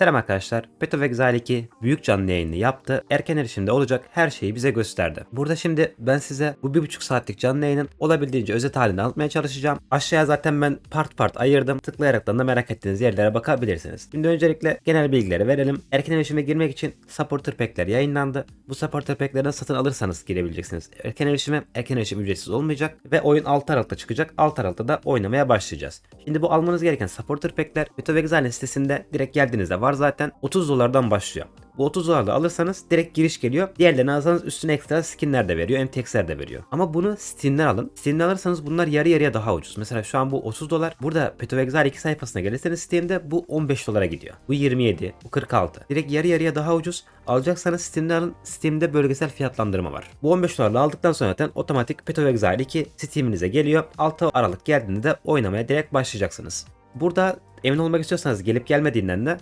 Selam arkadaşlar. Exile 2 büyük canlı yayını yaptı. Erken erişimde olacak her şeyi bize gösterdi. Burada şimdi ben size bu bir buçuk saatlik canlı yayının olabildiğince özet halini anlatmaya çalışacağım. Aşağıya zaten ben part part ayırdım. Tıklayaraktan da merak ettiğiniz yerlere bakabilirsiniz. Şimdi öncelikle genel bilgileri verelim. Erken erişime girmek için supporter pack'ler yayınlandı. Bu supporter pack'lerden satın alırsanız girebileceksiniz. Erken erişime erken erişim ücretsiz olmayacak ve oyun 6 Aralık'ta çıkacak. 6 Aralık'ta da oynamaya başlayacağız. Şimdi bu almanız gereken supporter pack'ler Beto Exile sitesinde direkt geldiğinizde var zaten 30 dolardan başlıyor. Bu 30 dolarla alırsanız direkt giriş geliyor. Diğerlerini alırsanız üstüne ekstra skinler de veriyor. MTX'ler de veriyor. Ama bunu Steam'den alın. Steam'den alırsanız bunlar yarı yarıya daha ucuz. Mesela şu an bu 30 dolar. Burada Exile 2 sayfasına gelirseniz Steam'de bu 15 dolara gidiyor. Bu 27, bu 46. Direkt yarı yarıya daha ucuz. Alacaksanız Steam'den alın. Steam'de bölgesel fiyatlandırma var. Bu 15 dolarla aldıktan sonra zaten otomatik Exile 2 Steam'inize geliyor. 6 Aralık geldiğinde de oynamaya direkt başlayacaksınız. Burada emin olmak istiyorsanız gelip gelmediğinden de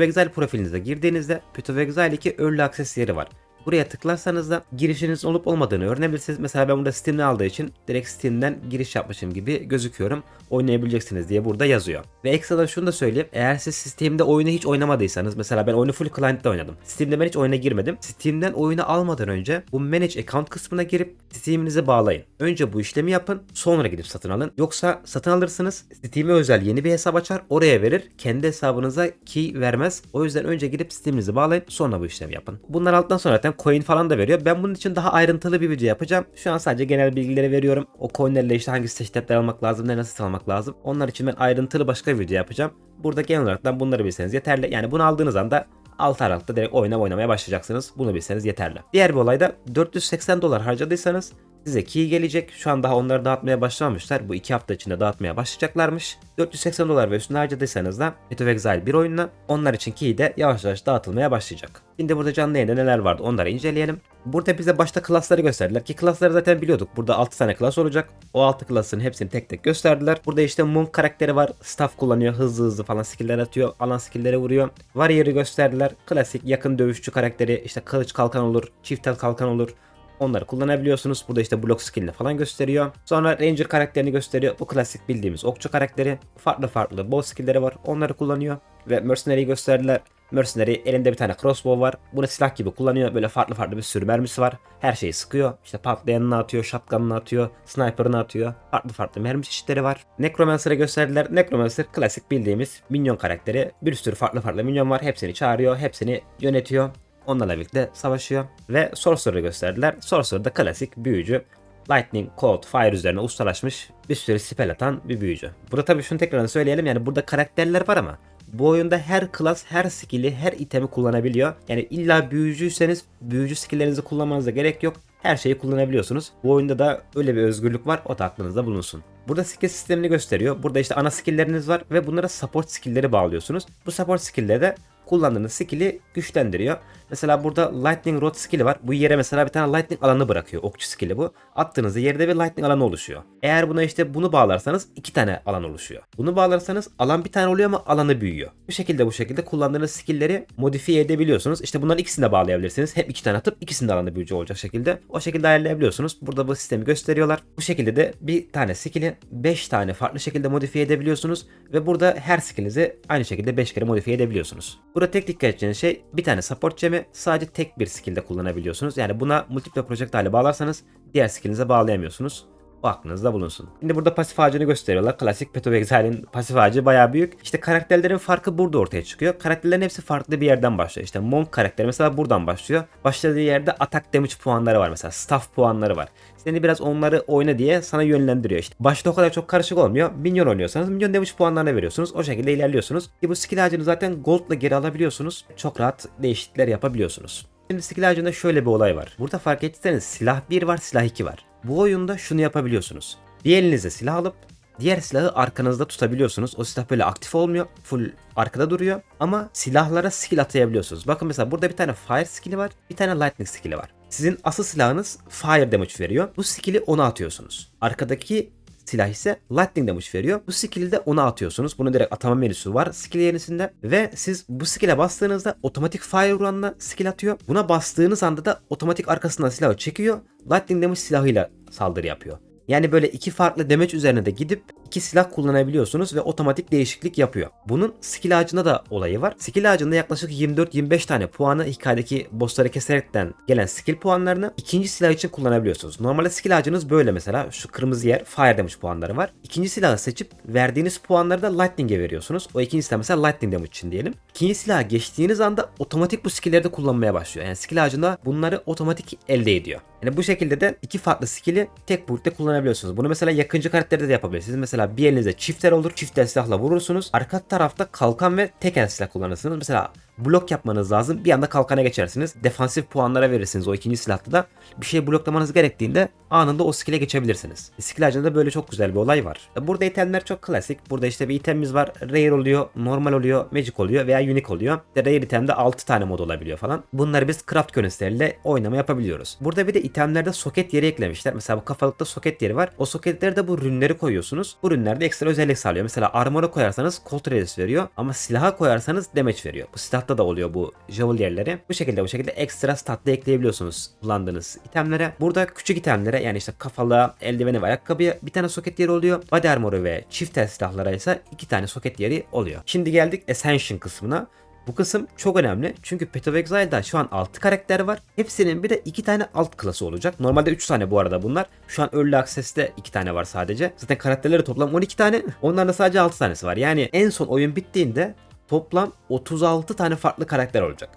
Exile profilinize girdiğinizde Peto Exile 2 Early Access yeri var. Buraya tıklarsanız da girişiniz olup olmadığını öğrenebilirsiniz. Mesela ben burada Steam'den aldığı için direkt Steam'den giriş yapmışım gibi gözüküyorum. Oynayabileceksiniz diye burada yazıyor. Ve ekstradan şunu da söyleyeyim. Eğer siz Steam'de oyunu hiç oynamadıysanız mesela ben oyunu full client'ta oynadım. Steam'de ben hiç oyuna girmedim. Steam'den oyunu almadan önce bu Manage Account kısmına girip Steam'inizi bağlayın. Önce bu işlemi yapın sonra gidip satın alın. Yoksa satın alırsınız Steam'e özel yeni bir hesap açar oraya verir. Kendi hesabınıza key vermez. O yüzden önce gidip Steam'inizi bağlayın sonra bu işlemi yapın. Bunlar aldıktan sonra zaten coin falan da veriyor. Ben bunun için daha ayrıntılı bir video yapacağım. Şu an sadece genel bilgileri veriyorum. O coinlerle işte hangi seçenekler almak lazım, ne nasıl almak lazım. Onlar için ben ayrıntılı başka bir video yapacağım. Burada genel olarak bunları bilseniz yeterli. Yani bunu aldığınız anda 6 Aralık'ta direkt oyuna oynamaya başlayacaksınız. Bunu bilseniz yeterli. Diğer bir olayda 480 dolar harcadıysanız size key gelecek. Şu an daha onları dağıtmaya başlamamışlar. Bu 2 hafta içinde dağıtmaya başlayacaklarmış. 480 dolar ve üstüne harcadıysanız da Path of Exile bir oyunla onlar için key de yavaş yavaş dağıtılmaya başlayacak. Şimdi burada canlı yayında neler vardı onları inceleyelim. Burada bize başta klasları gösterdiler ki klasları zaten biliyorduk. Burada 6 tane klas olacak. O 6 klasın hepsini tek tek gösterdiler. Burada işte Monk karakteri var. Staff kullanıyor. Hızlı hızlı falan skill'ler atıyor. Alan skill'lere vuruyor. Warrior'ı gösterdiler. Klasik yakın dövüşçü karakteri. işte kılıç kalkan olur. Çift el kalkan olur. Onları kullanabiliyorsunuz. Burada işte blok skill'ini falan gösteriyor. Sonra Ranger karakterini gösteriyor. Bu klasik bildiğimiz okçu karakteri. Farklı farklı bow skill'leri var. Onları kullanıyor. Ve Mercenary'i gösterdiler. Mercenary elinde bir tane crossbow var. Bunu silah gibi kullanıyor. Böyle farklı farklı bir sürü mermisi var. Her şeyi sıkıyor. İşte patlayanını atıyor, shotgun'ını atıyor, sniper'ını atıyor. Farklı farklı mermi çeşitleri var. Necromancer'ı gösterdiler. Necromancer klasik bildiğimiz minyon karakteri. Bir sürü farklı farklı minyon var. Hepsini çağırıyor, hepsini yönetiyor. Onlarla birlikte savaşıyor. Ve Sorcerer'ı gösterdiler. Sorcerer da klasik büyücü. Lightning, Cold, Fire üzerine ustalaşmış bir sürü spell atan bir büyücü. Burada tabii şunu tekrardan söyleyelim yani burada karakterler var ama bu oyunda her klas, her skill'i, her itemi kullanabiliyor. Yani illa büyücüyseniz büyücü skill'lerinizi kullanmanıza gerek yok. Her şeyi kullanabiliyorsunuz. Bu oyunda da öyle bir özgürlük var. O da aklınızda bulunsun. Burada skill sistemini gösteriyor. Burada işte ana skill'leriniz var ve bunlara support skill'leri bağlıyorsunuz. Bu support skill'leri de kullandığınız skill'i güçlendiriyor. Mesela burada Lightning Rod skill'i var. Bu yere mesela bir tane Lightning alanı bırakıyor. Okçu skill'i bu. Attığınızda yerde bir Lightning alanı oluşuyor. Eğer buna işte bunu bağlarsanız iki tane alan oluşuyor. Bunu bağlarsanız alan bir tane oluyor ama alanı büyüyor. Bu şekilde bu şekilde kullandığınız skill'leri modifiye edebiliyorsunuz. İşte bunların ikisini de bağlayabilirsiniz. Hep iki tane atıp ikisinin de alanı büyüyecek olacak şekilde. O şekilde ayarlayabiliyorsunuz. Burada bu sistemi gösteriyorlar. Bu şekilde de bir tane skill'i 5 tane farklı şekilde modifiye edebiliyorsunuz. Ve burada her skill'inizi aynı şekilde 5 kere modifiye edebiliyorsunuz. Burada tek dikkat edeceğiniz şey bir tane support gemi sadece tek bir skill'de kullanabiliyorsunuz. Yani buna multiple projectile bağlarsanız diğer skill'inize bağlayamıyorsunuz. O aklınızda bulunsun. Şimdi burada pasif ağacını gösteriyorlar. Klasik Path Exile'in pasif ağacı bayağı büyük. İşte karakterlerin farkı burada ortaya çıkıyor. Karakterlerin hepsi farklı bir yerden başlıyor. İşte Monk karakteri mesela buradan başlıyor. Başladığı yerde attack damage puanları var mesela. Staff puanları var. Seni biraz onları oyna diye sana yönlendiriyor. İşte başta o kadar çok karışık olmuyor. Minyon oynuyorsanız minyon damage puanlarına veriyorsunuz. O şekilde ilerliyorsunuz. Ki bu skill ağacını zaten goldla geri alabiliyorsunuz. Çok rahat değişiklikler yapabiliyorsunuz. Şimdi skill ağacında şöyle bir olay var. Burada fark ettiyseniz silah 1 var, silah 2 var. Bu oyunda şunu yapabiliyorsunuz. Bir elinize silah alıp diğer silahı arkanızda tutabiliyorsunuz. O silah böyle aktif olmuyor. Full arkada duruyor. Ama silahlara skill atayabiliyorsunuz. Bakın mesela burada bir tane fire skill'i var. Bir tane lightning skill'i var. Sizin asıl silahınız fire damage veriyor. Bu skill'i ona atıyorsunuz. Arkadaki silah ise lightning damage veriyor. Bu skill'i de ona atıyorsunuz. Bunun direkt atama menüsü var skill yerisinde. Ve siz bu skill'e bastığınızda otomatik fire vuranla skill atıyor. Buna bastığınız anda da otomatik arkasından silahı çekiyor. Lightning damage silahıyla saldırı yapıyor. Yani böyle iki farklı damage üzerine de gidip iki silah kullanabiliyorsunuz ve otomatik değişiklik yapıyor. Bunun skill ağacında da olayı var. Skill ağacında yaklaşık 24-25 tane puanı hikayedeki bossları keserekten gelen skill puanlarını ikinci silah için kullanabiliyorsunuz. Normalde skill ağacınız böyle mesela şu kırmızı yer fire damage puanları var. İkinci silahı seçip verdiğiniz puanları da lightning'e veriyorsunuz. O ikinci silah mesela lightning damage için diyelim. İkinci silaha geçtiğiniz anda otomatik bu skill'leri de kullanmaya başlıyor. Yani skill ağacında bunları otomatik elde ediyor. Yani bu şekilde de iki farklı skill'i tek boot'te kullanabiliyorsunuz. Bunu mesela yakıncı karakterde de yapabilirsiniz. Mesela bir elinizde çifter olur. Çifter silahla vurursunuz. Arka tarafta kalkan ve teker silah kullanırsınız. Mesela blok yapmanız lazım. Bir anda kalkana geçersiniz. Defansif puanlara verirsiniz o ikinci silahta da. Bir şey bloklamanız gerektiğinde anında o skill'e geçebilirsiniz. Skill ağacında böyle çok güzel bir olay var. Burada itemler çok klasik. Burada işte bir itemimiz var. Rare oluyor, normal oluyor, magic oluyor veya unique oluyor. İşte rare itemde 6 tane mod olabiliyor falan. Bunları biz craft körünüsleriyle oynama yapabiliyoruz. Burada bir de itemlerde soket yeri eklemişler. Mesela bu kafalıkta soket yeri var. O soketlere de bu rünleri koyuyorsunuz. Bu rünler de ekstra özellik sağlıyor. Mesela armora koyarsanız cold veriyor ama silaha koyarsanız damage veriyor. Bu silahta da oluyor bu javel yerleri. Bu şekilde bu şekilde ekstra statla ekleyebiliyorsunuz kullandığınız itemlere. Burada küçük itemlere yani işte kafalığa, eldiveni ve ayakkabıya bir tane soket yeri oluyor. Body armoru ve çift el silahlara ise iki tane soket yeri oluyor. Şimdi geldik Ascension kısmına. Bu kısım çok önemli çünkü Path of Exile'da şu an 6 karakter var. Hepsinin bir de 2 tane alt klası olacak. Normalde 3 tane bu arada bunlar. Şu an Early Access'te 2 tane var sadece. Zaten karakterleri toplam 12 tane. Onların sadece 6 tanesi var. Yani en son oyun bittiğinde toplam 36 tane farklı karakter olacak.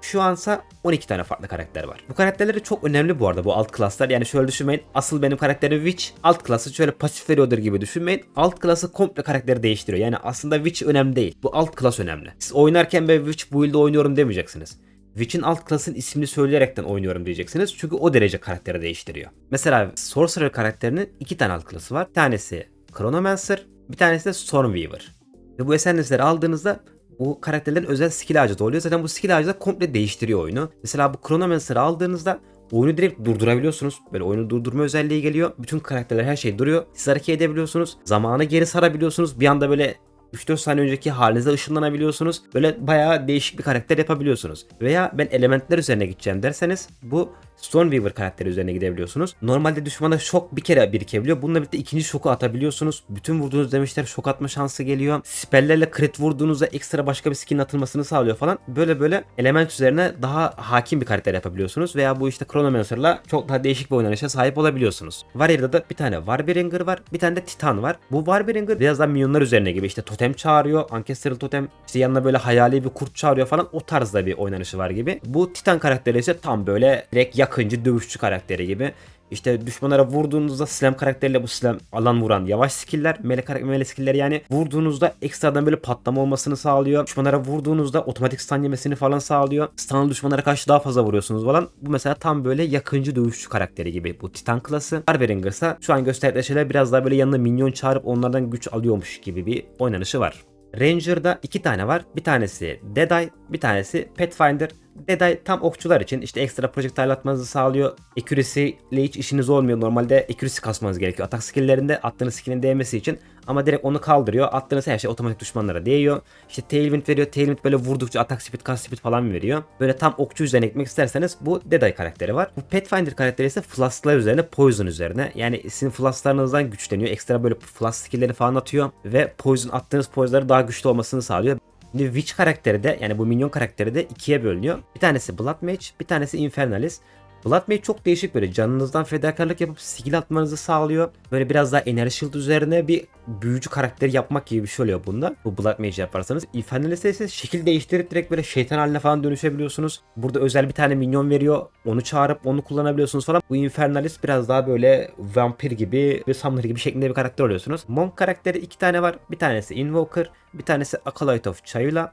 Şu ansa 12 tane farklı karakter var. Bu karakterleri çok önemli bu arada bu alt klaslar. Yani şöyle düşünmeyin. Asıl benim karakterim Witch. Alt klası şöyle pasif veriyordur gibi düşünmeyin. Alt klası komple karakteri değiştiriyor. Yani aslında Witch önemli değil. Bu alt klas önemli. Siz oynarken ben Witch build'de oynuyorum demeyeceksiniz. Witch'in alt klasın ismini söyleyerekten oynuyorum diyeceksiniz. Çünkü o derece karakteri değiştiriyor. Mesela Sorcerer karakterinin iki tane alt klası var. Bir tanesi Chronomancer, bir tanesi de Stormweaver. Ve bu esenlikleri aldığınızda bu karakterlerin özel skill ağacı da oluyor. Zaten bu skill ağacı da komple değiştiriyor oyunu. Mesela bu Chronomancer'ı aldığınızda oyunu direkt durdurabiliyorsunuz. Böyle oyunu durdurma özelliği geliyor. Bütün karakterler her şey duruyor. Siz hareket edebiliyorsunuz. Zamanı geri sarabiliyorsunuz. Bir anda böyle 3-4 saniye önceki halinize ışınlanabiliyorsunuz. Böyle bayağı değişik bir karakter yapabiliyorsunuz. Veya ben elementler üzerine gideceğim derseniz bu Stormweaver karakteri üzerine gidebiliyorsunuz. Normalde düşmana şok bir kere birikebiliyor. Bununla birlikte ikinci şoku atabiliyorsunuz. Bütün vurduğunuz demişler şok atma şansı geliyor. Spelllerle crit vurduğunuzda ekstra başka bir skin atılmasını sağlıyor falan. Böyle böyle element üzerine daha hakim bir karakter yapabiliyorsunuz. Veya bu işte Chronomancer'la çok daha değişik bir oynanışa sahip olabiliyorsunuz. Warrior'da da bir tane Warbringer var. Bir tane de Titan var. Bu Warbringer biraz daha minyonlar üzerine gibi işte totem çağırıyor. Ancestral totem işte yanına böyle hayali bir kurt çağırıyor falan. O tarzda bir oynanışı var gibi. Bu Titan karakteri ise tam böyle direkt yakıncı dövüşçü karakteri gibi. İşte düşmanlara vurduğunuzda slam karakteriyle bu slam alan vuran yavaş skill'ler, mele, mele skill'ler yani vurduğunuzda ekstradan böyle patlama olmasını sağlıyor. Düşmanlara vurduğunuzda otomatik stun yemesini falan sağlıyor. Stun'lı düşmanlara karşı daha fazla vuruyorsunuz falan. Bu mesela tam böyle yakıncı dövüşçü karakteri gibi bu Titan klası. Warbringer ise şu an gösterdikleri şeyler biraz daha böyle yanına minyon çağırıp onlardan güç alıyormuş gibi bir oynanışı var. Ranger'da iki tane var. Bir tanesi Deadeye, bir tanesi Pathfinder. Deadeye tam okçular için işte ekstra projectile atmanızı sağlıyor. Accuracy ile hiç işiniz olmuyor. Normalde accuracy kasmanız gerekiyor. Atak skill'lerinde attığınız skill'in değmesi için. Ama direkt onu kaldırıyor. Attığınız her şey otomatik düşmanlara değiyor. İşte Tailwind veriyor. Tailwind böyle vurdukça atak speed, cast speed falan veriyor. Böyle tam okçu üzerine gitmek isterseniz bu Deadeye karakteri var. Bu Pathfinder karakteri ise flasklar üzerine, poison üzerine. Yani sizin flasklarınızdan güçleniyor. Ekstra böyle flask skill'leri falan atıyor. Ve poison attığınız poisonları daha güçlü olmasını sağlıyor. Şimdi Witch karakteri de yani bu minyon karakteri de ikiye bölünüyor. Bir tanesi Blood Mage, bir tanesi Infernalis. Blood Mage çok değişik böyle canınızdan fedakarlık yapıp skill atmanızı sağlıyor. Böyle biraz daha enerji shield üzerine bir büyücü karakteri yapmak gibi bir şey oluyor bunda. Bu Blood Mage yaparsanız. Infernalis'e ise şekil değiştirip direkt böyle şeytan haline falan dönüşebiliyorsunuz. Burada özel bir tane minyon veriyor. Onu çağırıp onu kullanabiliyorsunuz falan. Bu Infernalis biraz daha böyle vampir gibi ve Summoner gibi şeklinde bir karakter oluyorsunuz. Monk karakteri iki tane var. Bir tanesi Invoker, bir tanesi Acolyte of Chayula.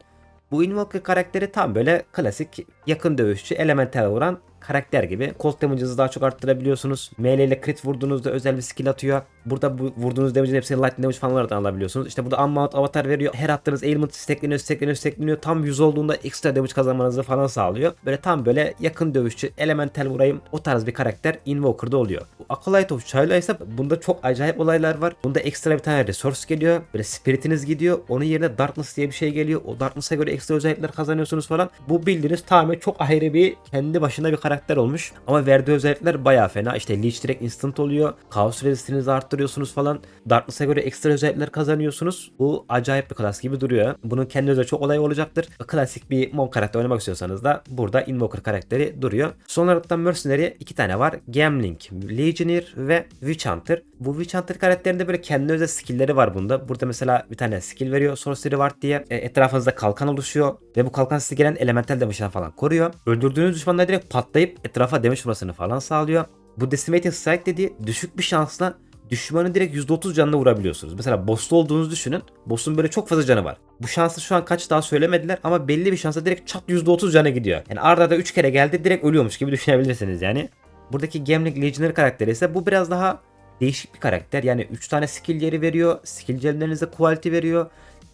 Bu Invoker karakteri tam böyle klasik yakın dövüşçü, elemental vuran karakter gibi. Cold damage'ınızı daha çok arttırabiliyorsunuz. Melee ile crit vurduğunuzda özel bir skill atıyor. Burada bu vurduğunuz damage'in hepsini light damage falan olarak alabiliyorsunuz. İşte burada unmount avatar veriyor. Her attığınız ailment stackleniyor, stackleniyor, stackleniyor. Tam 100 olduğunda ekstra damage kazanmanızı falan sağlıyor. Böyle tam böyle yakın dövüşçü, elemental vurayım o tarz bir karakter Invoker'da oluyor. Bu Acolyte of Chayla ise bunda çok acayip olaylar var. Bunda ekstra bir tane resource geliyor. Böyle spiritiniz gidiyor. Onun yerine Darkness diye bir şey geliyor. O Darkness'a göre ekstra özellikler kazanıyorsunuz falan. Bu bildiğiniz tamamen çok ayrı bir kendi başına bir karakter karakter olmuş. Ama verdiği özellikler baya fena. İşte Leech direkt instant oluyor. Chaos resistinizi arttırıyorsunuz falan. Darkness'a göre ekstra özellikler kazanıyorsunuz. Bu acayip bir klas gibi duruyor. Bunun kendi özel çok olay olacaktır. Klasik bir mon karakter oynamak istiyorsanız da burada Invoker karakteri duruyor. Son olarak da Mercenary iki tane var. Gambling, Legionnaire ve Witch Hunter. Bu Witch Hunter karakterinde böyle kendi özel skill'leri var bunda. Burada mesela bir tane skill veriyor Sorcery Ward diye. E, etrafınızda kalkan oluşuyor ve bu kalkan size gelen elemental damage'dan falan koruyor. Öldürdüğünüz düşmanlar direkt patlayıp etrafa damage vurmasını falan sağlıyor. Bu Decimating Strike dediği düşük bir şansla düşmanın direkt %30 canına vurabiliyorsunuz. Mesela boss'ta olduğunuzu düşünün. Boss'un böyle çok fazla canı var. Bu şansı şu an kaç daha söylemediler ama belli bir şansa direkt çat %30 canı gidiyor. Yani arda da 3 kere geldi direkt ölüyormuş gibi düşünebilirsiniz yani. Buradaki Gambling Legionnaire karakteri ise bu biraz daha değişik bir karakter. Yani 3 tane skill yeri veriyor. Skill yerlerinize quality veriyor.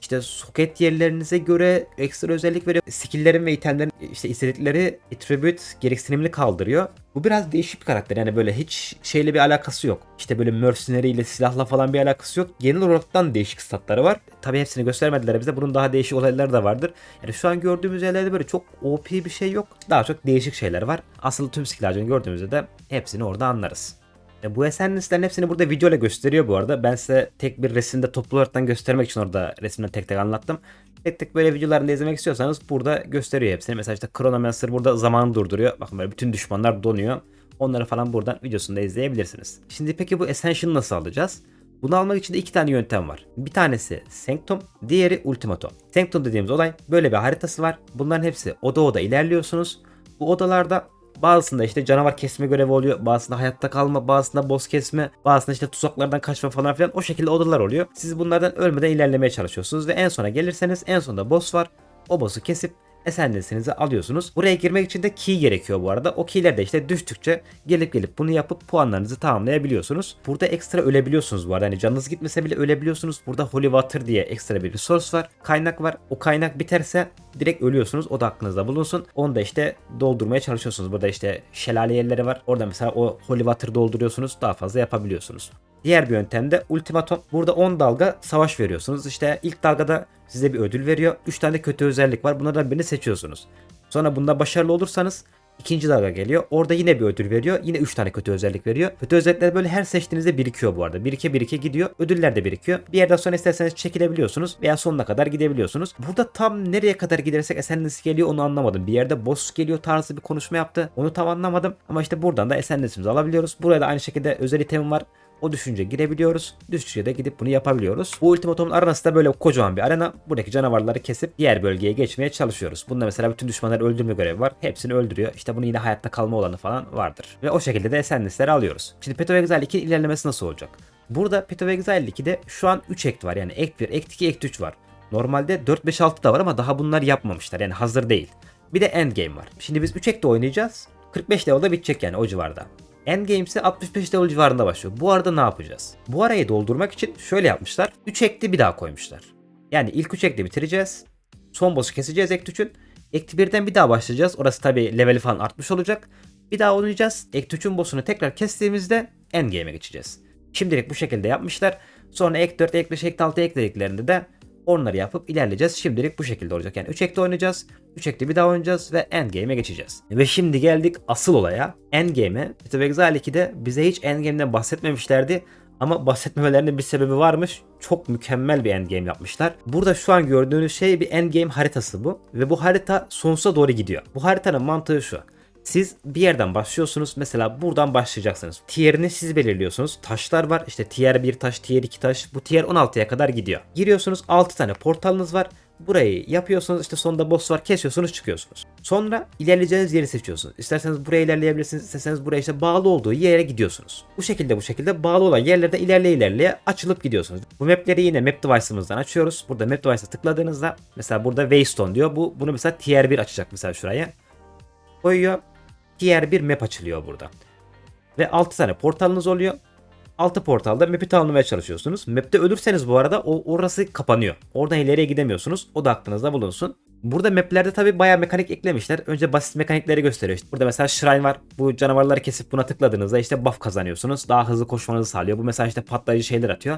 İşte soket yerlerinize göre ekstra özellik veriyor. Skill'lerin ve itemlerin işte istedikleri attribute gereksinimini kaldırıyor. Bu biraz değişik bir karakter. Yani böyle hiç şeyle bir alakası yok. İşte böyle mercenary ile silahla falan bir alakası yok. Genel olaraktan değişik statları var. Tabi hepsini göstermediler bize. Bunun daha değişik olayları da vardır. Yani şu an gördüğümüz yerlerde böyle çok OP bir şey yok. Daha çok değişik şeyler var. Asıl tüm skill ağacını gördüğümüzde de hepsini orada anlarız. Bu esenliklerin hepsini burada videoyla gösteriyor bu arada. Ben size tek bir resimde toplu olarak göstermek için orada resimden tek tek anlattım. Tek tek böyle videolarını izlemek istiyorsanız burada gösteriyor hepsini. Mesela işte Chronomancer burada zamanı durduruyor. Bakın böyle bütün düşmanlar donuyor. Onları falan buradan videosunda izleyebilirsiniz. Şimdi peki bu Ascension'ı nasıl alacağız? Bunu almak için de iki tane yöntem var. Bir tanesi Sanctum, diğeri Ultimato. Sanctum dediğimiz olay böyle bir haritası var. Bunların hepsi oda oda ilerliyorsunuz. Bu odalarda Bazısında işte canavar kesme görevi oluyor. Bazısında hayatta kalma, bazısında boss kesme, bazısında işte tuzaklardan kaçma falan filan. O şekilde odalar oluyor. Siz bunlardan ölmeden ilerlemeye çalışıyorsunuz ve en sona gelirseniz en sonunda boss var. O boss'u kesip esenliğinizi alıyorsunuz. Buraya girmek için de key gerekiyor bu arada. O keyler de işte düştükçe gelip gelip bunu yapıp puanlarınızı tamamlayabiliyorsunuz. Burada ekstra ölebiliyorsunuz bu arada. Hani canınız gitmese bile ölebiliyorsunuz. Burada Holy Water diye ekstra bir resource var. Kaynak var. O kaynak biterse direkt ölüyorsunuz. O da aklınızda bulunsun. Onu da işte doldurmaya çalışıyorsunuz. Burada işte şelale yerleri var. Orada mesela o Holy Water dolduruyorsunuz. Daha fazla yapabiliyorsunuz. Diğer bir yöntem de ultimatom. Burada 10 dalga savaş veriyorsunuz. İşte ilk dalgada size bir ödül veriyor. 3 tane kötü özellik var. Bunlardan birini seçiyorsunuz. Sonra bunda başarılı olursanız ikinci dalga geliyor. Orada yine bir ödül veriyor. Yine 3 tane kötü özellik veriyor. Kötü özellikler böyle her seçtiğinizde birikiyor bu arada. Birike birike gidiyor. Ödüller de birikiyor. Bir yerden sonra isterseniz çekilebiliyorsunuz veya sonuna kadar gidebiliyorsunuz. Burada tam nereye kadar gidersek Ascendance geliyor onu anlamadım. Bir yerde boss geliyor tarzı bir konuşma yaptı. Onu tam anlamadım. Ama işte buradan da Ascendance'imizi alabiliyoruz. Buraya da aynı şekilde özel item var. O düşünce girebiliyoruz. Düştükçe de gidip bunu yapabiliyoruz. Bu ultimatomun arenası da böyle kocaman bir arena. Buradaki canavarları kesip diğer bölgeye geçmeye çalışıyoruz. Bunda mesela bütün düşmanları öldürme görevi var. Hepsini öldürüyor. İşte bunun yine hayatta kalma olanı falan vardır. Ve o şekilde de esenlisleri alıyoruz. Şimdi Path of Exile 2 ilerlemesi nasıl olacak? Burada Path of Exile 2'de şu an 3 act var. Yani act 1, act 2, act 3 var. Normalde 4, 5, 6 da var ama daha bunlar yapmamışlar. Yani hazır değil. Bir de endgame var. Şimdi biz 3 act'te oynayacağız. 45 level'da bitecek yani o civarda. Endgame ise 65 level civarında başlıyor. Bu arada ne yapacağız? Bu arayı doldurmak için şöyle yapmışlar. 3 ekli bir daha koymuşlar. Yani ilk 3 ekli bitireceğiz. Son boss'u keseceğiz Act 3'ün. Act 1'den bir daha başlayacağız. Orası tabi leveli falan artmış olacak. Bir daha oynayacağız. Act 3'ün boss'unu tekrar kestiğimizde Endgame'e geçeceğiz. Şimdilik bu şekilde yapmışlar. Sonra Act 4, Act 5, Act 6 eklediklerinde de onları yapıp ilerleyeceğiz. Şimdilik bu şekilde olacak. Yani 3 ekte oynayacağız. 3 ekte bir daha oynayacağız ve Endgame'e geçeceğiz. Ve şimdi geldik asıl olaya. Endgame'e. Path of Exile 2'de bize hiç Endgame'den bahsetmemişlerdi. Ama bahsetmemelerinin bir sebebi varmış. Çok mükemmel bir endgame yapmışlar. Burada şu an gördüğünüz şey bir endgame haritası bu. Ve bu harita sonsuza doğru gidiyor. Bu haritanın mantığı şu. Siz bir yerden başlıyorsunuz. Mesela buradan başlayacaksınız. Tier'ini siz belirliyorsunuz. Taşlar var. İşte tier 1 taş, tier 2 taş. Bu tier 16'ya kadar gidiyor. Giriyorsunuz 6 tane portalınız var. Burayı yapıyorsunuz işte sonunda boss var kesiyorsunuz çıkıyorsunuz. Sonra ilerleyeceğiniz yeri seçiyorsunuz. İsterseniz buraya ilerleyebilirsiniz. isterseniz buraya işte bağlı olduğu yere gidiyorsunuz. Bu şekilde bu şekilde bağlı olan yerlerde ilerleye ilerleye açılıp gidiyorsunuz. Bu mapleri yine map device'ımızdan açıyoruz. Burada map device'a tıkladığınızda mesela burada Waystone diyor. Bu bunu mesela tier 1 açacak mesela şuraya. Koyuyor. Tier 1 map açılıyor burada. Ve 6 tane portalınız oluyor. 6 portalda map'i tamamlamaya çalışıyorsunuz. Map'te ölürseniz bu arada o orası kapanıyor. Oradan ileriye gidemiyorsunuz. O da aklınızda bulunsun. Burada maplerde tabi bayağı mekanik eklemişler. Önce basit mekanikleri gösteriyor. İşte burada mesela shrine var. Bu canavarları kesip buna tıkladığınızda işte buff kazanıyorsunuz. Daha hızlı koşmanızı sağlıyor. Bu mesela işte patlayıcı şeyler atıyor.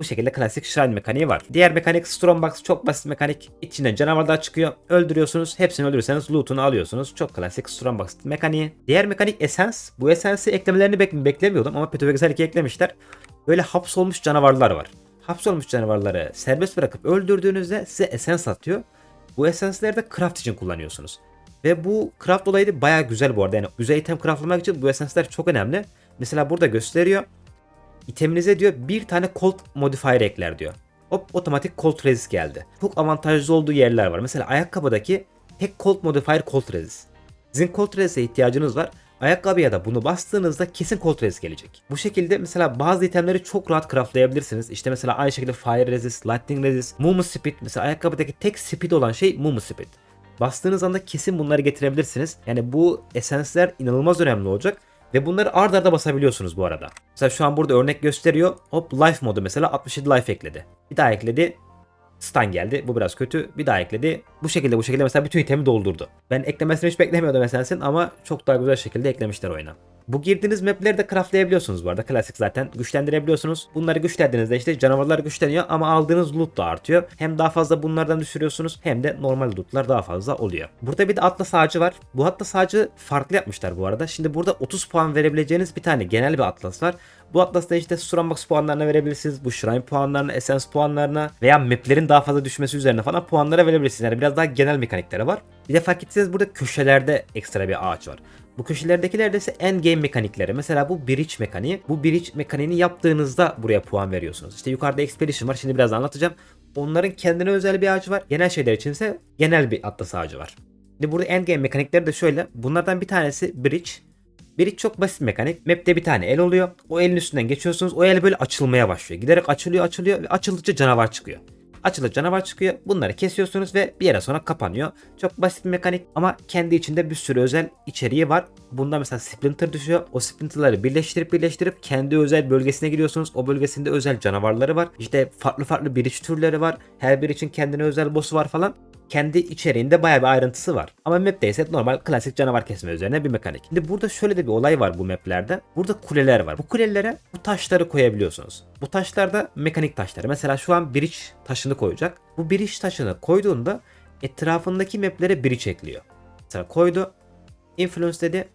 Bu şekilde klasik shrine mekaniği var. Diğer mekanik Strongbox çok basit mekanik. İçinden canavarlar çıkıyor. Öldürüyorsunuz. Hepsini öldürürseniz loot'unu alıyorsunuz. Çok klasik Strongbox mekaniği. Diğer mekanik Essence. Bu Essence'i eklemelerini bek- beklemiyordum ama Peto Vegas 2 eklemişler. Böyle hapsolmuş canavarlar var. Hapsolmuş canavarları serbest bırakıp öldürdüğünüzde size Essence atıyor. Bu Essence'leri de craft için kullanıyorsunuz. Ve bu craft olayı da baya güzel bu arada. Yani güzel item craftlamak için bu Essence'ler çok önemli. Mesela burada gösteriyor iteminize diyor bir tane cold modifier ekler diyor. Hop otomatik cold resist geldi. Çok avantajlı olduğu yerler var. Mesela ayakkabıdaki tek cold modifier cold resist. Sizin cold resist'e ihtiyacınız var. Ayakkabıya da bunu bastığınızda kesin cold resist gelecek. Bu şekilde mesela bazı itemleri çok rahat craftlayabilirsiniz. İşte mesela aynı şekilde fire resist, lightning resist, movement speed. Mesela ayakkabıdaki tek speed olan şey movement speed. Bastığınız anda kesin bunları getirebilirsiniz. Yani bu esanslar inanılmaz önemli olacak. Ve bunları ard arda basabiliyorsunuz bu arada. Mesela şu an burada örnek gösteriyor. Hop life modu mesela 67 life ekledi. Bir daha ekledi. Stun geldi. Bu biraz kötü. Bir daha ekledi. Bu şekilde bu şekilde mesela bütün itemi doldurdu. Ben eklemesini hiç beklemiyordum esensin ama çok daha güzel şekilde eklemişler oyuna. Bu girdiğiniz mapleri de craftlayabiliyorsunuz bu arada. Klasik zaten. Güçlendirebiliyorsunuz. Bunları güçlendiğinizde işte canavarlar güçleniyor ama aldığınız loot da artıyor. Hem daha fazla bunlardan düşürüyorsunuz hem de normal lootlar daha fazla oluyor. Burada bir de atlas ağacı var. Bu atlas ağacı farklı yapmışlar bu arada. Şimdi burada 30 puan verebileceğiniz bir tane genel bir atlas var. Bu atlasta işte Strongbox puanlarına verebilirsiniz. Bu Shrine puanlarına, Essence puanlarına veya maplerin daha fazla düşmesi üzerine falan puanlara verebilirsiniz. Yani biraz daha genel mekanikleri var. Bir de fark etseniz burada köşelerde ekstra bir ağaç var. Bu köşelerdekilerde ise endgame mekanikleri. Mesela bu bridge mekaniği. Bu bridge mekaniğini yaptığınızda buraya puan veriyorsunuz. İşte yukarıda expedition var. Şimdi biraz anlatacağım. Onların kendine özel bir ağacı var. Genel şeyler içinse genel bir atlas ağacı var. Şimdi burada endgame mekanikleri de şöyle. Bunlardan bir tanesi bridge. Bridge çok basit mekanik. Map'te bir tane el oluyor. O elin üstünden geçiyorsunuz. O el böyle açılmaya başlıyor. Giderek açılıyor açılıyor ve açıldıkça canavar çıkıyor. Açılır canavar çıkıyor. Bunları kesiyorsunuz ve bir yere sonra kapanıyor. Çok basit bir mekanik ama kendi içinde bir sürü özel içeriği var. Bunda mesela Splinter düşüyor. O Splinter'ları birleştirip birleştirip kendi özel bölgesine giriyorsunuz. O bölgesinde özel canavarları var. İşte farklı farklı bridge türleri var. Her bir için kendine özel boss'u var falan kendi içeriğinde bayağı bir ayrıntısı var. Ama map'te ise normal klasik canavar kesme üzerine bir mekanik. Şimdi burada şöyle de bir olay var bu maplerde. Burada kuleler var. Bu kulelere bu taşları koyabiliyorsunuz. Bu taşlar da mekanik taşlar. Mesela şu an bridge taşını koyacak. Bu bridge taşını koyduğunda etrafındaki maplere bridge ekliyor. Mesela koydu. Influence dedi.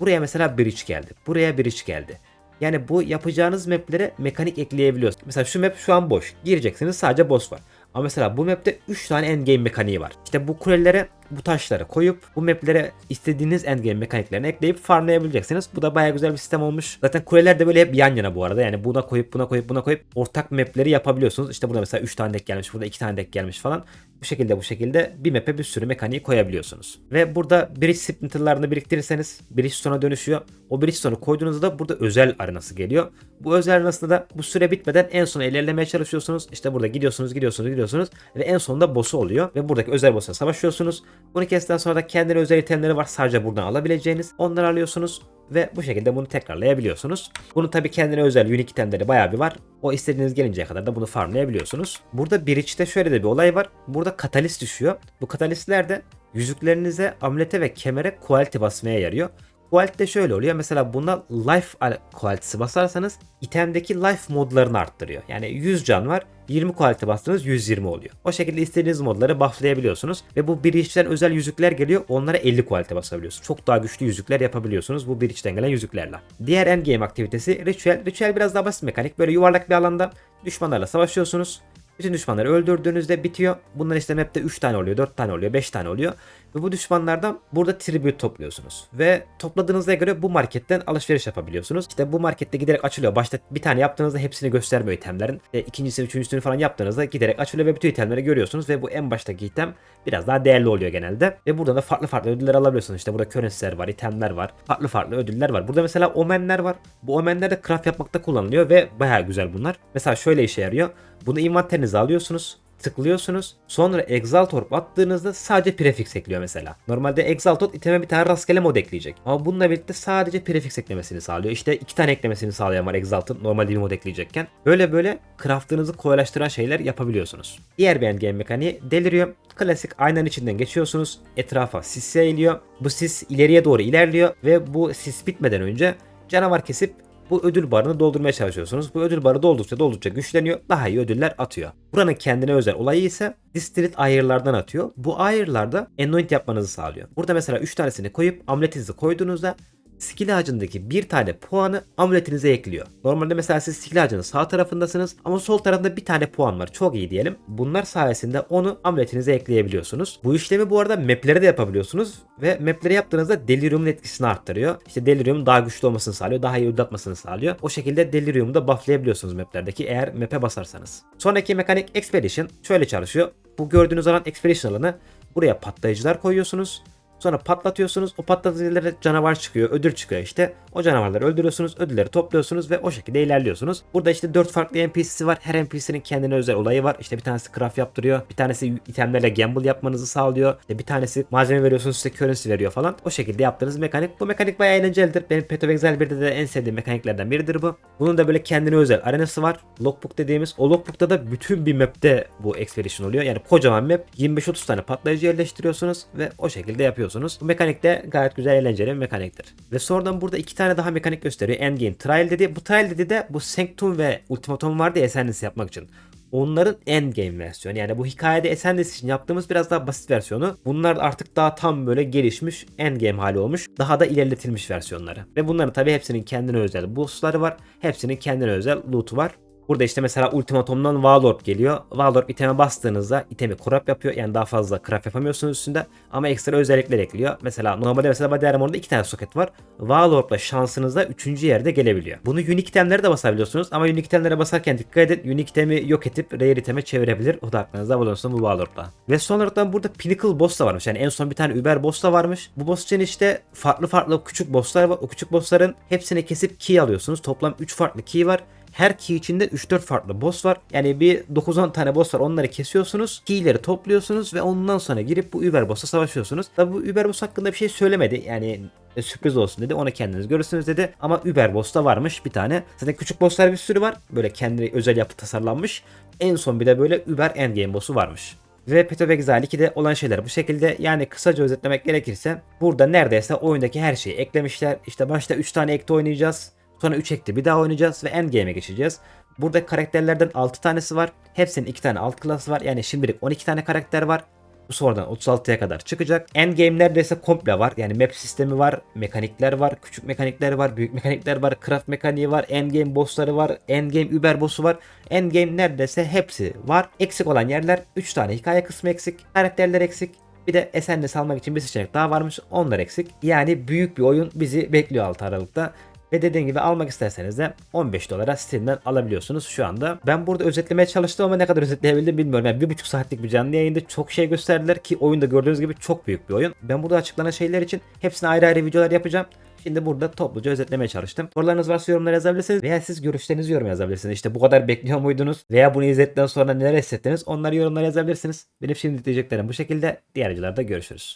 Buraya mesela bridge geldi. Buraya bridge geldi. Yani bu yapacağınız maplere mekanik ekleyebiliyorsunuz. Mesela şu map şu an boş. Gireceksiniz sadece boss var. Ama mesela bu map'te 3 tane endgame mekaniği var. İşte bu kulelere bu taşları koyup bu maplere istediğiniz endgame mekaniklerini ekleyip farmlayabileceksiniz. Bu da baya güzel bir sistem olmuş. Zaten kuleler de böyle hep yan yana bu arada. Yani buna koyup buna koyup buna koyup ortak mapleri yapabiliyorsunuz. İşte burada mesela 3 tane dek gelmiş, burada 2 tane dek gelmiş falan. Bu şekilde bu şekilde bir map'e bir sürü mekaniği koyabiliyorsunuz. Ve burada bridge splinterlarını biriktirirseniz Bridgestone'a dönüşüyor. O Bridgestone'u koyduğunuzda burada özel arenası geliyor. Bu özel arenasında da bu süre bitmeden en sona ilerlemeye çalışıyorsunuz. İşte burada gidiyorsunuz, gidiyorsunuz, gidiyorsunuz ve en sonunda boss'u oluyor ve buradaki özel boss'la savaşıyorsunuz. Bunu kestikten sonra da kendine özel itemleri var sadece buradan alabileceğiniz. Onları alıyorsunuz ve bu şekilde bunu tekrarlayabiliyorsunuz. Bunu tabi kendine özel unique itemleri bayağı bir var. O istediğiniz gelinceye kadar da bunu farmlayabiliyorsunuz. Burada Bridge'de şöyle de bir olay var. Burada katalist düşüyor. Bu katalistler de yüzüklerinize, amulete ve kemere quality basmaya yarıyor. Quality de şöyle oluyor. Mesela buna life quality'si basarsanız itemdeki life modlarını arttırıyor. Yani 100 can var. 20 quality bastığınız 120 oluyor. O şekilde istediğiniz modları bufflayabiliyorsunuz. Ve bu bridge'den özel yüzükler geliyor. Onlara 50 quality basabiliyorsunuz. Çok daha güçlü yüzükler yapabiliyorsunuz bu bridge'den gelen yüzüklerle. Diğer endgame aktivitesi Ritual. Ritual biraz daha basit mekanik. Böyle yuvarlak bir alanda düşmanlarla savaşıyorsunuz. Bütün düşmanları öldürdüğünüzde bitiyor. Bunlar işte map'te 3 tane oluyor, 4 tane oluyor, 5 tane oluyor. Ve bu düşmanlardan burada tribute topluyorsunuz. Ve topladığınıza göre bu marketten alışveriş yapabiliyorsunuz. İşte bu markette giderek açılıyor. Başta bir tane yaptığınızda hepsini göstermiyor itemlerin. E, ikincisini, üçüncüsünü falan yaptığınızda giderek açılıyor ve bütün itemleri görüyorsunuz. Ve bu en baştaki item biraz daha değerli oluyor genelde. Ve buradan da farklı farklı ödüller alabiliyorsunuz. İşte burada currency'ler var, itemler var. Farklı farklı ödüller var. Burada mesela omenler var. Bu omenler de craft yapmakta kullanılıyor ve bayağı güzel bunlar. Mesela şöyle işe yarıyor. Bunu envanterinize alıyorsunuz tıklıyorsunuz. Sonra Exalt Orb attığınızda sadece prefix ekliyor mesela. Normalde Exalt Orb iteme bir tane rastgele mod ekleyecek. Ama bununla birlikte sadece prefix eklemesini sağlıyor. İşte iki tane eklemesini sağlayan var Exalt'ın normalde bir mod ekleyecekken. Böyle böyle craftınızı kolaylaştıran şeyler yapabiliyorsunuz. Diğer bir endgame mekaniği deliriyor. Klasik aynanın içinden geçiyorsunuz. Etrafa sis yayılıyor. Bu sis ileriye doğru ilerliyor ve bu sis bitmeden önce canavar kesip bu ödül barını doldurmaya çalışıyorsunuz. Bu ödül barı doldukça doldukça güçleniyor. Daha iyi ödüller atıyor. Buranın kendine özel olayı ise District ayırlardan atıyor. Bu ayırlarda anoint yapmanızı sağlıyor. Burada mesela 3 tanesini koyup amuletinizi koyduğunuzda skill ağacındaki bir tane puanı amuletinize ekliyor. Normalde mesela siz skill ağacının sağ tarafındasınız ama sol tarafında bir tane puan var. Çok iyi diyelim. Bunlar sayesinde onu amuletinize ekleyebiliyorsunuz. Bu işlemi bu arada maplere de yapabiliyorsunuz ve mapleri yaptığınızda Delirium'un etkisini arttırıyor. İşte Delirium daha güçlü olmasını sağlıyor, daha iyi ödül atmasını sağlıyor. O şekilde Delirium'u da bufflayabiliyorsunuz maplerdeki eğer map'e basarsanız. Sonraki mekanik Expedition şöyle çalışıyor. Bu gördüğünüz alan Expedition alanı. Buraya patlayıcılar koyuyorsunuz. Sonra patlatıyorsunuz. O patlatıcılara canavar çıkıyor. Ödül çıkıyor işte. O canavarları öldürüyorsunuz. Ödülleri topluyorsunuz ve o şekilde ilerliyorsunuz. Burada işte 4 farklı NPC'si var. Her NPC'nin kendine özel olayı var. İşte bir tanesi craft yaptırıyor. Bir tanesi itemlerle gamble yapmanızı sağlıyor. İşte bir tanesi malzeme veriyorsunuz size currency veriyor falan. O şekilde yaptığınız mekanik. Bu mekanik bayağı eğlencelidir. Benim Path of Exile 1'de de en sevdiğim mekaniklerden biridir bu. Bunun da böyle kendine özel arenası var. Logbook dediğimiz. O logbook'ta da bütün bir map'te bu expedition oluyor. Yani kocaman map. 25-30 tane patlayıcı yerleştiriyorsunuz ve o şekilde yapıyorsunuz. Bu mekanik de gayet güzel eğlenceli bir mekaniktir. Ve sonradan burada iki tane daha mekanik gösteriyor. Endgame Trial dedi. Bu Trial dedi de bu Sanctum ve Ultimatum vardı ya Ascendance yapmak için. Onların endgame versiyonu. Yani bu hikayede Ascendance için yaptığımız biraz daha basit versiyonu. Bunlar artık daha tam böyle gelişmiş endgame hali olmuş. Daha da ilerletilmiş versiyonları. Ve bunların tabi hepsinin kendine özel bossları var. Hepsinin kendine özel loot'u var. Burada işte mesela ultimatomdan Valorb geliyor. Valorb iteme bastığınızda itemi crop yapıyor. Yani daha fazla craft yapamıyorsunuz üstünde. Ama ekstra özellikler ekliyor. Mesela normalde mesela Body Armor'da iki tane soket var. Valorb'la şansınızda üçüncü yerde gelebiliyor. Bunu unique itemlere de basabiliyorsunuz. Ama unique itemlere basarken dikkat edin. Unique itemi yok edip rare iteme çevirebilir. O da aklınızda bulunsun bu Valorb'la. Ve son olarak burada Pinnacle boss da varmış. Yani en son bir tane Uber boss da varmış. Bu boss için işte farklı farklı küçük bosslar var. O küçük bossların hepsini kesip key alıyorsunuz. Toplam 3 farklı key var. Her key içinde 3-4 farklı boss var. Yani bir 9-10 tane boss var. Onları kesiyorsunuz. Keyleri topluyorsunuz ve ondan sonra girip bu Uber boss'a savaşıyorsunuz. Tabi bu Uber boss hakkında bir şey söylemedi. Yani e, sürpriz olsun dedi. Ona kendiniz görürsünüz dedi. Ama Uber boss da varmış bir tane. Zaten küçük bosslar bir sürü var. Böyle kendi özel yapı tasarlanmış. En son bir de böyle Uber Endgame boss'u varmış. Ve Path Exile 2'de olan şeyler bu şekilde. Yani kısaca özetlemek gerekirse burada neredeyse oyundaki her şeyi eklemişler. İşte başta 3 tane ekte oynayacağız. Sonra 3 ekte bir daha oynayacağız ve Endgame'e geçeceğiz. Burada karakterlerden 6 tanesi var. Hepsinin 2 tane alt klası var. Yani şimdilik 12 tane karakter var. Bu sonradan 36'ya kadar çıkacak. Endgame neredeyse komple var. Yani map sistemi var, mekanikler var, küçük mekanikler var, büyük mekanikler var, craft mekaniği var, endgame bossları var, endgame Uber boss'u var. Endgame neredeyse hepsi var. Eksik olan yerler 3 tane hikaye kısmı eksik, karakterler eksik. Bir de Esenles almak için bir seçenek daha varmış. Onlar eksik. Yani büyük bir oyun bizi bekliyor 6 Aralık'ta. Ve dediğim gibi almak isterseniz de 15 dolara Steam'den alabiliyorsunuz şu anda. Ben burada özetlemeye çalıştım ama ne kadar özetleyebildim bilmiyorum. Yani bir buçuk saatlik bir canlı yayında çok şey gösterdiler ki oyunda gördüğünüz gibi çok büyük bir oyun. Ben burada açıklanan şeyler için hepsine ayrı ayrı videolar yapacağım. Şimdi burada topluca özetlemeye çalıştım. Sorularınız varsa yorumlara yazabilirsiniz veya siz görüşlerinizi yorum yazabilirsiniz. İşte bu kadar bekliyor muydunuz veya bunu izledikten sonra neler hissettiniz onları yorumlara yazabilirsiniz. Benim şimdi diyeceklerim bu şekilde. Diğer videolarda görüşürüz.